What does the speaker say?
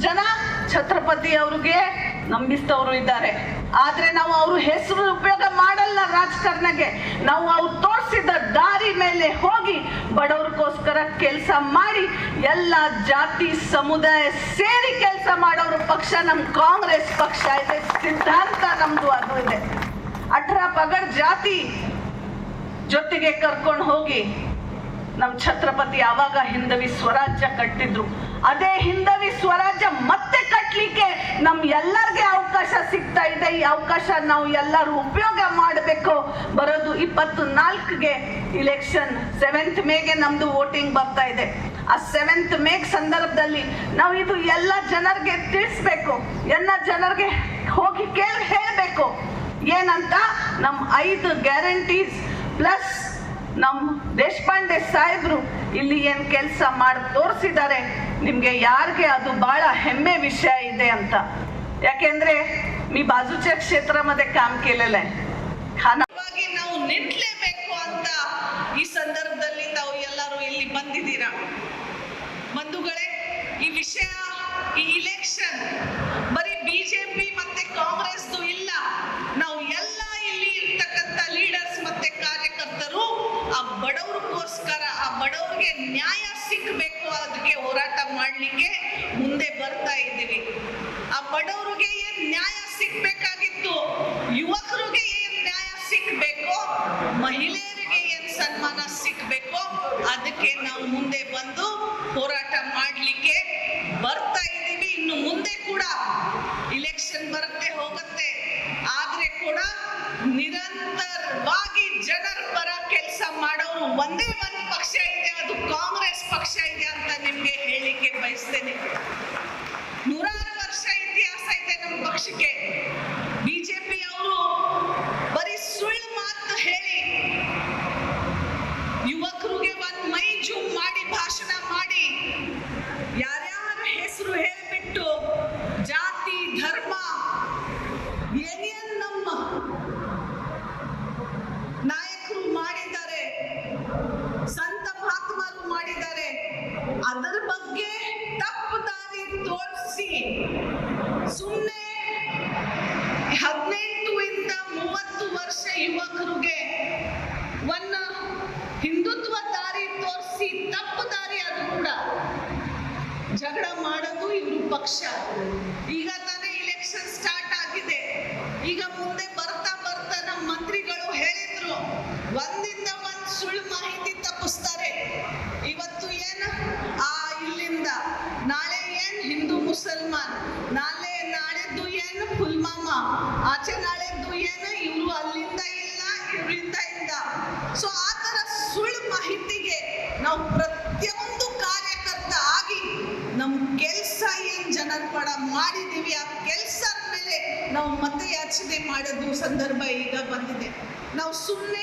ಜನ ಛತ್ರಪತಿ ಅವ್ರಿಗೆ ನಂಬಿಸ್ತವ್ರು ಇದ್ದಾರೆ. ಆದ್ರೆ ನಾವು ಅವ್ರ ಹೆಸರು ಉಪಯೋಗ ಮಾಡಲ್ಲ ರಾಜಕಾರಣಕ್ಕೆ. ನಾವು ಅವ್ರು ತೋರಿಸಿದ ದಾರಿ ಮೇಲೆ ಹೋಗಿ ಬಡವ್ರಿಗೋಸ್ಕರ ಕೆಲಸ ಮಾಡಿ ಎಲ್ಲ ಜಾತಿ ಸಮುದಾಯ ಸೇರಿ ಕೆಲಸ ಮಾಡೋರು ಪಕ್ಷ, ನಮ್ ಕಾಂಗ್ರೆಸ್ ಪಕ್ಷ ಇದೆ. ಸಿದ್ಧಾಂತ ನಮ್ದು ಅದು ಇದೆ. ಅಠರ ಪಗಡ್ ಜಾತಿ ಜೊತೆಗೆ ಕರ್ಕೊಂಡು ಹೋಗಿ ನಮ್ ಛತ್ರಪತಿ ಆವಾಗ ಹಿಂದವಿ ಸ್ವರಾಜ್ಯ ಕಟ್ಟಿದ್ರು. ಅದೇ ಹಿಂದವಿ ಸ್ವರಾಜ್ಯ ನಮ್ ಎಲ್ಲರಿಗೆ ಅವಕಾಶ ಸಿಗ್ತಾ ಇದೆ. ಈ ಅವಕಾಶ ನಾವು ಎಲ್ಲರೂ ಉಪಯೋಗ ಮಾಡಬೇಕು. ಬರೋದು ಇಪ್ಪತ್ತು ನಾಲ್ಕಿಗೆ ಇಲೆಕ್ಷನ್ ಸೆವೆಂತ್ ಮೇಗೆ ನಮ್ದು ವೋಟಿಂಗ್ ಬರ್ತಾ ಇದೆ. ಆ ಸೆವೆಂತ್ ಮೇಗ್ ಸಂದರ್ಭದಲ್ಲಿ ನಾವು ಇದು ಎಲ್ಲ ಜನರಿಗೆ ತಿಳಿಸ್ಬೇಕು. ಎಲ್ಲ ಜನರಿಗೆ ಹೋಗಿ ಕೇಳಿ ಹೇಳಬೇಕು. ಏನಂತ? ನಮ್ಮ ಐದು ಗ್ಯಾರಂಟೀಸ್ ಪ್ಲಸ್ ನಮ್ಮ ದೇಶಪಾಂಡೆ ಸಾಹೇಬ್ರು ಇಲ್ಲಿ ಏನ್ ಕೆಲಸ ಮಾಡಿ ತೋರಿಸಿದ್ದಾರೆ ನಿಮ್ಗೆ ಯಾರಿಗೆ ಅದು ಬಹಳ ಹೆಮ್ಮೆ ವಿಷಯ ಇದೆ ಅಂತ ಯಾಕೆಂದ್ರೆ मी बाजूच्या क्षेत्रामध्ये काम केलेलं आहे ಖಾನವಾಗಿ ನಾವು ನಿಂತಲೇಬೇಕು ಅಂತ ಈ ಸಂದರ್ಭದಲ್ಲಿ ತಾವು ಎಲ್ಲರೂ ಇಲ್ಲಿ ಬಂದಿದ್ದೀರಾ ಬಂಧುಗಳೇ ಈ ವಿಷಯ ಈ ಇಲೆಕ್ಷನ್ ಬರ್ತಾ ಇದ್ದೀವಿ. ಆ ಬಡವರಿಗೆ ಏನ್ ನ್ಯಾಯ ಸಿಕ್ಬೇಕಾಗಿತ್ತು ಯುವಕರಿಗೆ ಏನ್ ನ್ಯಾಯ ಸಿಕ್ಬೇಕು ಮಹಿಳೆಯರಿಗೆ ಏನ್ ಸನ್ಮಾನ ಸಿಕ್ಬೇಕು ಅದಕ್ಕೆ ನಾವು ಮುಂದೆ ಬಂದು ಹೋರಾಟ ಮಾಡಲಿಕ್ಕೆ ಬರ್ತಾ ಇದ್ದೀವಿ ಇನ್ನು ಮುಂದೆ ಕೂಡ ಇಲೆಕ್ಷನ್ ಬರುತ್ತೆ ಹೋಗುತ್ತೆ ಆದ್ರೆ ಕೂಡ ನಿರಂತರವಾಗಿ ಜನರ ಪರ ಕೆಲಸ ಮಾಡೋರು ಒಂದೇ ಒಂದು ಪಕ್ಷ ಇದೆ ಅದು ಕಾಂಗ್ರೆಸ್ ಪಕ್ಷ ಇದೆ ಅಂತ ನಿಮ್ಗೆ ಹೇಳಲಿಕ್ಕೆ ಬಯಸ್ತೇನೆ ನೂರಾರು ವರ್ಷ ಇತಿಹಾಸ ಇದೆ ನಮ್ಮ ಪಕ್ಷಕ್ಕೆ ಬಿಜೆಪಿ ಅವರು ಬರೀ ಸುಳ್ಳು ಮಾತು ಹೇಳಿ ಯುವಕರಿಗೆ ಒಂದ್ ಮೈ ಜೂಮ್ ಮಾಡಿ ಭಾಷಣ ಮಾಡಿ ಯಾರ್ಯಾರ ಹೆಸರು ಹೇಳ್ಬಿಟ್ಟು ಜಾತಿ ಧರ್ಮ ಏನೇನ್ ನಮ್ಮ ನಾಯಕರು ಮಾಡಿದ್ದಾರೆ ಸಂತ ಮಹಾತ್ಮರು ಮಾಡಿದ್ದಾರೆ ಅದರ ಬಗ್ಗೆ ತಪ್ಪು ದಾರಿ ತೋರಿಸಿ ಸುಮ್ಮನೆ ಹದಿನೆಂಟು ಇಂದ ಮೂವತ್ತು ವರ್ಷ ಯುವಕರಿಗೆ ಒಂದು ಹಿಂದುತ್ವ ದಾರಿ ತೋರಿಸಿ, ತಪ್ಪು ದಾರಿ ಅದು ಕೂಡ ಜಗಳ ಮಾಡೋದು ಇವರು ಪಕ್ಷ. ಏನ್ ಮಾಡಿದ್ದೀವಿ. ಆ ಕೆಲಸದ ಮೇಲೆ ನಾವು ಮತ್ತೆ ಯಾಚನೆ ಮಾಡೋದು ಸಂದರ್ಭ ಈಗ ಬಂದಿದೆ. ನಾವು ಸುಮ್ಮನೆ